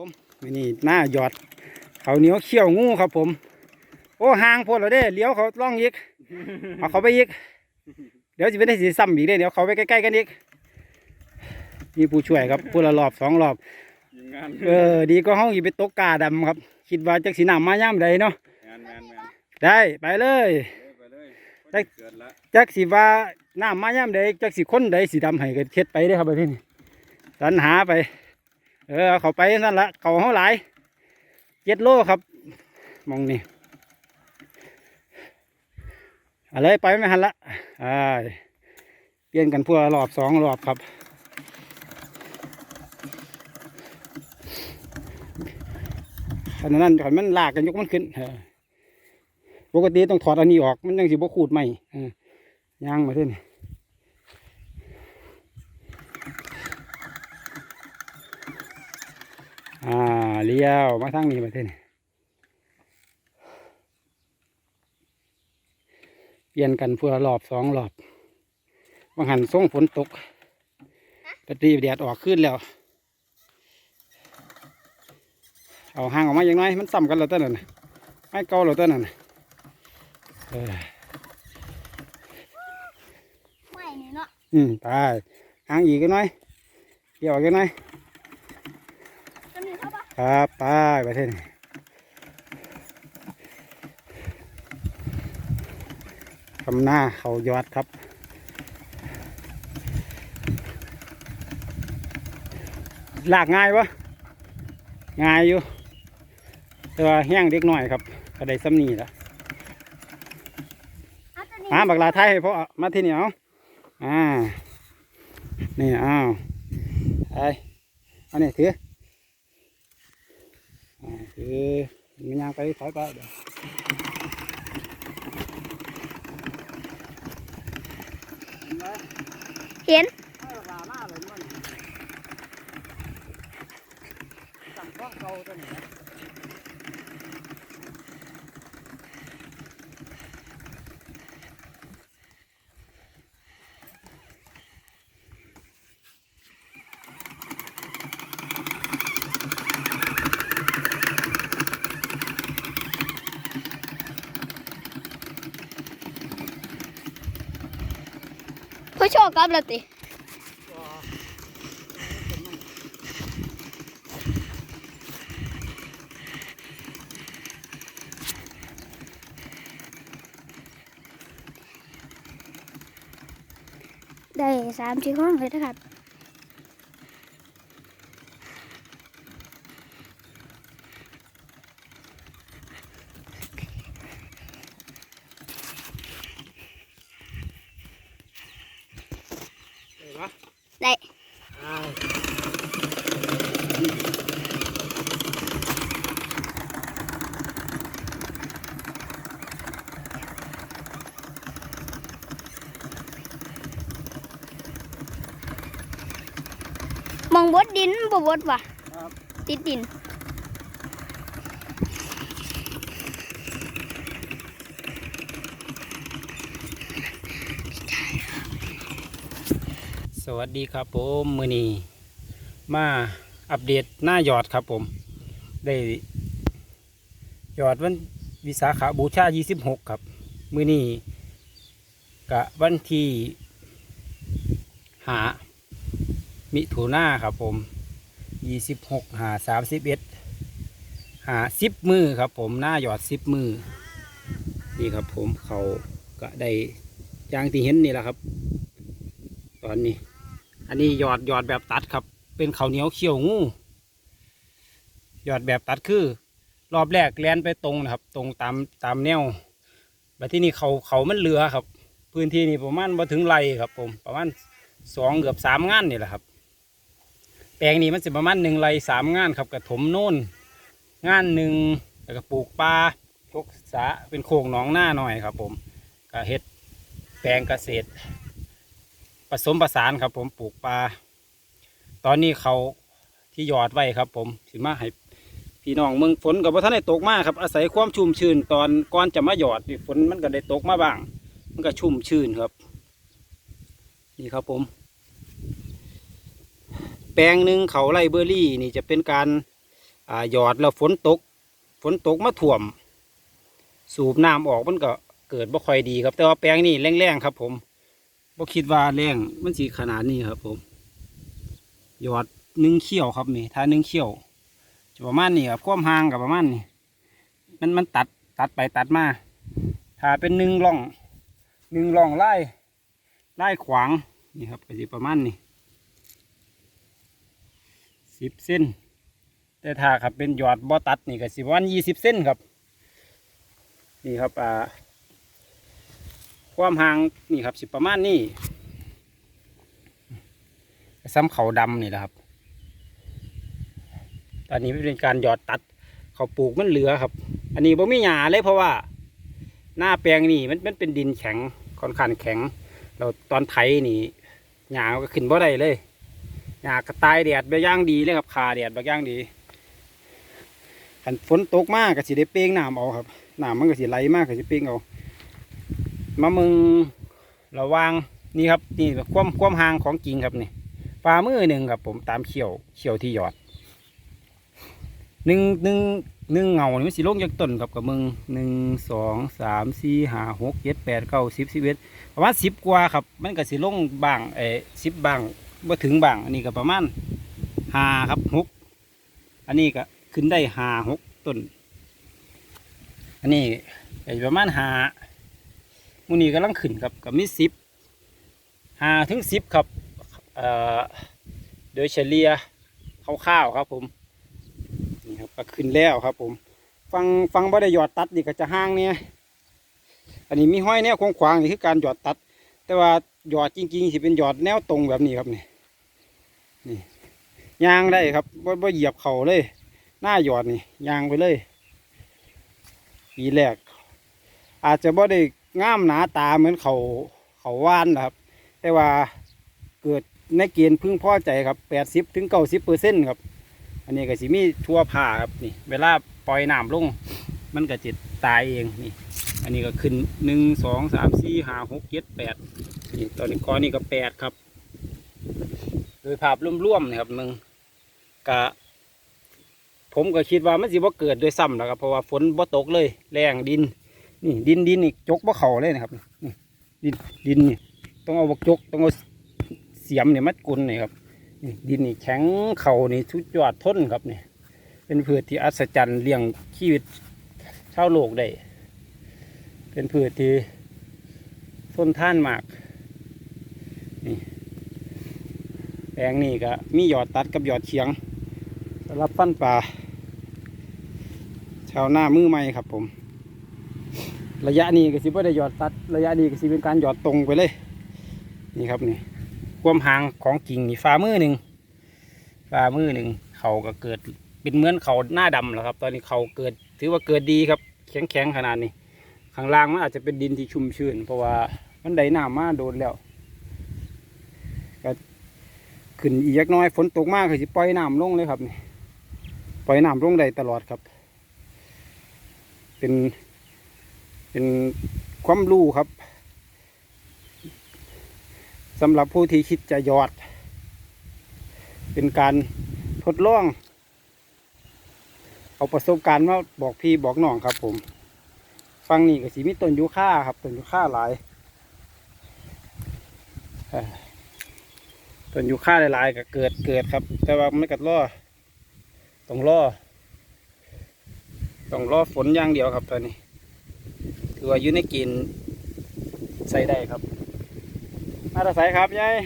ผมมื้อนี่หน้าหยอดเขาวเหนียวเขี้ยวงูครับผม โอ้ห่างโพดแล้วเด้เลี้ยวเขาล่องอีกเอาเขาไปอีก เดี๋ยวจะไม่ได้สีซ้ำอีกเด้เดี๋ยวเขาไปใกล้ๆกันอีกมีผู้ช่วยครับผู้ละรอบสองรอบยิงงานเออดีก็ห้องอีไปตกกาดำครับ คิดว่าจักสีน้ำมาย่ำใดเนาะงานแมนแมนได้ไปเลยไปเลยได้เกิดละจักสีว่าน้ำมาย่ำใดจักสีคนใดสีดำให้กันเช็ดไปได้อครับไปที่นี่สันหาไป เออเขาไปนั่นละเขาเขาหลายเจ็ดโลครับ มองนี่อะไรไปไม่หันละอ่าเปลี่ยนกันพวกรอบสองรอบครับขณะนั้นก่อนมันลากกันยกมันขึ้นปกติต้องถอดอันนี้ออก มันยังสิบ่ขูดใหม่ย่างมาเท่นี่ อ่าเลี้ยวมาทางนี้มาเท่นี่เปลี่ยนกันเพื่อรอบสองรอบบางหันส่งฝนตกปฏิแดดออกขึ้นแล้ว เอาห่างออกมาอย่างน้อยมันซ้ำกันแล้วต้นนั่นน่ะไม่เก่าแล้วต้นนั่นน่ะเออไม่เนี่ยเนาะอืมไปห่างอีกกันหน่อยเกี่ยวกันหน่อยตัวนี้เขาปะ ครับไปไปเท่นี่ทำหน้าเขายอดครับลากง่ายวะง่ายอยู่แต่ว่าแห้งเด็กหน่อยครับก็ได้ซ้ำนี่ละเอาตัวนี้มาบักลาไทยให้พ่อมาที่นี่เอาอ่านี่เอาไอ้เอานี่ถือ อ่าถือมันยังไปถอยไปเดี๋ยวเห็นพ่อโชคกับเราติได้สามชิ้นห้องเล ยนะครับได้มองบดดินบ่บดว่ะครับติดดิน สวัสดีครับผมมือนีมาอัปเดตหน้ายอดครับผม ได้ยอดวันวิสาขาบูชา 26 ครับ มือนีกะวันที่หามิถุนาครับผม 26 หา 31 หา 10 มือครับผมหน้ายอด 10 มือนี่ครับผมเขาก็ได้อย่างที่เห็นนี่แหละครับ ตอนนี้ อันนี้หยอดหยอดแบบตัดครับ เป็นข้าวเหนียวเขียวงูหยอดแบบตัดคือ รอบแรกแลนไปตรงนะครับ ตรงตามตามแนวแบบที่นี่เขาเขามันเหลือครับ พื้นที่นี่ประมาณมาถึงไรครับ ผม ประมาณสองเกือบสามงานนี่แหละครับ แปลงนี้มันจะประมาณหนึ่งไรสามงานครับกระถมโน่นงานหนึ่งแล้วก็ปลูกปลาทกสาเป็นโครงหนองหน้าหน่อยครับ ผมก็เฮ็ดแปลงเกษตร ผสมประสานครับ ผมปลูกปลา ตอนนี้เขาที่หยอดไว้ครับ ผมสิมาให้พี่น้องเมืองฝนกับว่าท่านได้ตกมากครับอาศัยความชุ่มชื้นตอนก่อนจะมาหยอดนี่ฝนมันก็ได้ตกมาบ้าง มันก็ชุ่มชื้นครับ นี่ครับผม แปลงหนึ่งเขาไร่เบอร์รี่นี่จะเป็นการหยอดแล้วฝนตก ฝนตกมาถ่วม สูบน้ำออกมันก็เกิดบ่ค่อยดีครับ แต่ว่าแปลงนี่แรงๆครับ ผม บ่คิดว่าแรงมันสีขนาดนี้ครับ ผมหยอดหนึ่งเขี้ยวครับนี่ถ้าหนึ่งเขี้ยวจะประมาณนี้ครับความห่างกับประมาณนี้มันมันตัดตัดไปตัดมาถ้าเป็นหนึ่งร่องหนึ่งร่องไล่ไล่ขวางนี่ครับก็จะประมาณนี้สิบเส้น แต่ถ้าครับเป็นหยอดบ่ตัดนี่ก็สิประมาณยี่สิบเส้นครับ นี่ครับอ่า ความห่างนี่ครับ สิประมาณนี้ซ้ำเขาดำนี่แหละครับ ตอนนี้เป็นการหยอดตัดเขาปลูกมันเหลือครับ อันนี้บ่มีหญ้าเลยเพราะว่า หน้าแปลงนี่มันมันเป็นดินแข็งค่อนข้างแข็ง เราตอนไถนี่หญ้าก็ขึ้นบ่ได้เลยหญ้ากระตายแดดไปย่างดีเลยครับคาแดดไปย่างดีขันฝนตกมากก็สิได้เป้งน้ำเอาครับน้ำมันก็สิไหลมากก็สิเป้งเอา มามึงระวางนี่ครับนี่ความความห่างของจริงครับนี่ฝ่ามือหนึ่งครับ ผมตามเขียวเขียวที่หยอดหนึ่งหนึ่งหนึ่งเงานี่มันสิลงจากต้นครับกับมึงหนึ่งสองสามสี่ห้าหกเจ็ดแปดเก้าสิบสิบเอ็ดประมาณสิบกว่าครับ มันก็สิลงบางเออสิบบางบ่ถึงบางอันนี้ก็ประมาณห้าครับหกอันนี้ก็ขึ้นได้ห้าหกต้น อันนี้ประมาณห้า มูนี่กำลังขึ้นครับกับมีสิบหาถึงสิบครับโดยเฉลี่ยคร่าวๆครับผมนี่ครับก็ขึ้นแล้วครับผม ฟังฟังบ่ได้หยอดตัดนี่ก็จะห่างเนี่ยอันนี้มีห้อยแนวขวางนี่คือการหยอดตัด แต่ว่าหยอดจริงๆสิเป็นหยอดแนวตรงแบบนี้ครับนี่นี่ยางได้ครับบ่บ่เหยียบเข่าเลย หน้าหยอดนี่ยางไปเลยปีแรกอาจจะบ่ได้ งามหนาตาเหมือนเขาเขาว่านนะครับ แต่ว่าเกิดในเกณฑ์พึ่งพอใจครับแปดสิบถึงเก้าสิบเปอร์เซ็นต์ครับ อันนี้ก็สิมีทั่วผ่าครับนี่ เวลาปล่อยน้ำลง มันก็จิตตายเองนี่ อันนี้ก็ขึ้นหนึ่งสองสามสี่ห้าหกเจ็ดแปดนี่ตอนนี้ก้อนนี้ก็แปดครับ โดยภาพร่วมๆนะครับมึงกะผมก็คิดว่ามันสิบ่เกิดโดวยซ้ำนะครับเพราะว่าฝนบ่ตกเลย แรงดิน นี่ดินดินนี่จกบ่เข่าเลยนะครับนี่ดินดินนี่ต้องเอาบกจกต้องเอาเสียมเนี่ยมัดกุนนี่ครับนี่ดินนี่แข็งเข่านี่ชุดยอดทนครับนี่เป็นพืชที่อัศจรรย์เลี้ยงชีวิตชาวโลกได้เป็นพืชที่ทนท่านมากนี่แปลงนี่ก็มีหยอดตัดกับหยอดเฉียงสำหรับฟันป่าชาวหน้ามือใหม่ครับผม ระยะนี้ก็สิบ่ได้หยอดตัด ระยะนี้ก็สิเป็นการหยอดตรงไปเลย นี่ครับนี่ความห่างของกิ่งนี่ฝ่ามือหนึ่งฝ่ามือหนึ่งเขาก็เกิดเป็นเหมือนเขาหน้าดำแล้วครับ ตอนนี้เขาเกิดถือว่าเกิดดีครับ แข็งแข็งขนาดนี้ข้างล่างมันอาจจะเป็นดินที่ชุ่มชื้น เพราะว่ามันได้น้ำมาโดนแล้วก็ขึ้นอีกน้อยฝนตกมากก็สิปล่อยน้ำลงเลยครับนี่ปล่อยน้ำลงได้ตลอดครับ เป็น เป็นความรู้ครับสำหรับผู้ที่คิดจะหยอด เป็นการทดลอง เอาประสบการณ์มาบอกพี่บอกน้องครับผม ฟังนี่ก็สีมีต้นยูค่าครับต้นยูค่าหลายเอ่อต้นยูค่าหลายๆก็เกิดเกิดครับ แต่ว่าไม่กัดล่อต้องล่อต้องรอฝนอย่างเดียวครับตอนนี้ ถือว่าอยู่ในกินใส่ได้ครับ มาตาใสครับยาย